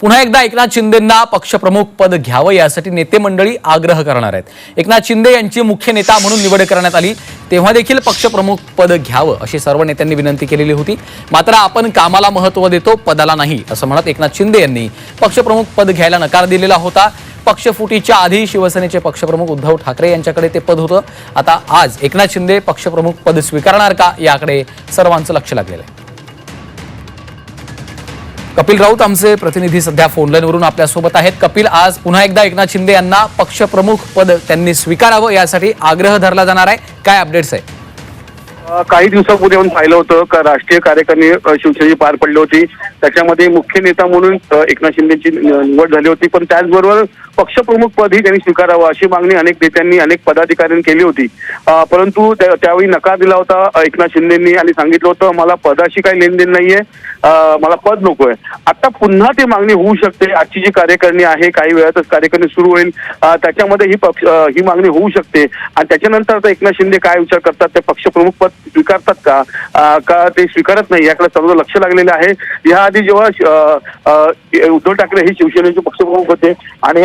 पुन्हा एकदा एकनाथ शिंदेंना पक्षप्रमुख पद घ्यावं यासाठी नेते मंडळी आग्रह करणार आहेत. एकनाथ शिंदे यांची मुख्य नेता म्हणून निवड करण्यात आली. तेव्हा देखील पक्षप्रमुख पद घ्यावं अशी सर्व नेत्यांनी विनंती केलेली होती. मात्र आपण कामाला महत्त्व देतो पदाला नाही असं म्हणत एकनाथ शिंदे यांनी पक्षप्रमुख पद घ्यायला नकार दिलेला होता. पक्षफुटीच्या आधी शिवसेनेचे पक्षप्रमुख उद्धव ठाकरे यांच्याकडे ते पद होतं. आता आज एकनाथ शिंदे पक्षप्रमुख पद स्वीकारणार का याकडे सर्वांचं लक्ष लागलेलं आहे. कपिल राऊत आमचे प्रतिनिधी सध्या फोनलाईनवरून आपल्यासोबत आहेत. कपिल आज पुन्हा एकदा एकनाथ शिंदे यांना पक्षप्रमुख पद त्यांनी स्वीकारावं यासाठी आग्रह धरला जाणार आहे. काय अपडेट्स आहे? काही दिवसापूर्वी आपण पाहिलं होतं का राष्ट्रीय कार्यकारिणी शिवसेनेची पार पडली होती. त्याच्यामध्ये मुख्य नेता म्हणून एकनाथ शिंदेची निवड झाली होती. पण त्याचबरोबर पक्षप्रमुख पदही त्यांनी स्वीकारावं अशी मागणी अनेक नेत्यांनी अनेक पदाधिकाऱ्यांनी केली होती. परंतु त्यावेळी नकार दिला होता एकनाथ शिंदेंनी आणि सांगितलं होतं मला पदाशी काही लेनदेन नाहीये मला पद नकोय. आता पुन्हा ती मागणी होऊ शकते. आजची जी कार्यकारिणी आहे काही वेळातच कार्यकारिणी सुरू होईल. त्याच्यामध्ये ही पक्ष ही मागणी होऊ शकते. आणि त्याच्यानंतर आता एकनाथ शिंदे काय विचार करतात? ते पक्षप्रमुख पद स्वीकारतात का? का ते स्वीकारत नाही? याकडे सर्व लक्ष लागलेलं आहे. याआधी जेव्हा उद्धव ठाकरे हे शिवसेनेचे पक्षप्रमुख होते आणि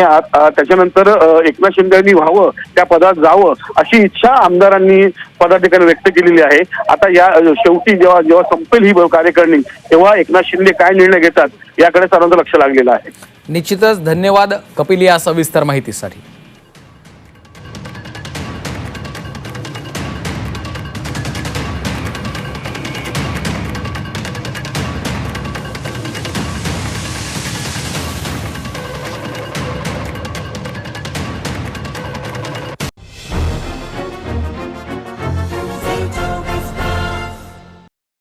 त्याच्यानंतर एकनाथ शिंदेनी व्हावं त्या पदात जावं अशी इच्छा आमदारांनी पदाधिकारी व्यक्त केलेली आहे. आता या शेवटी जेव्हा जेव्हा संपेल ही कार्यकारिणी तेव्हा एकनाथ शिंदे काय निर्णय घेतात याकडे सर्वांचं लक्ष लागलेलं आहे. निश्चितच धन्यवाद कपिल या सविस्तर माहितीसाठी.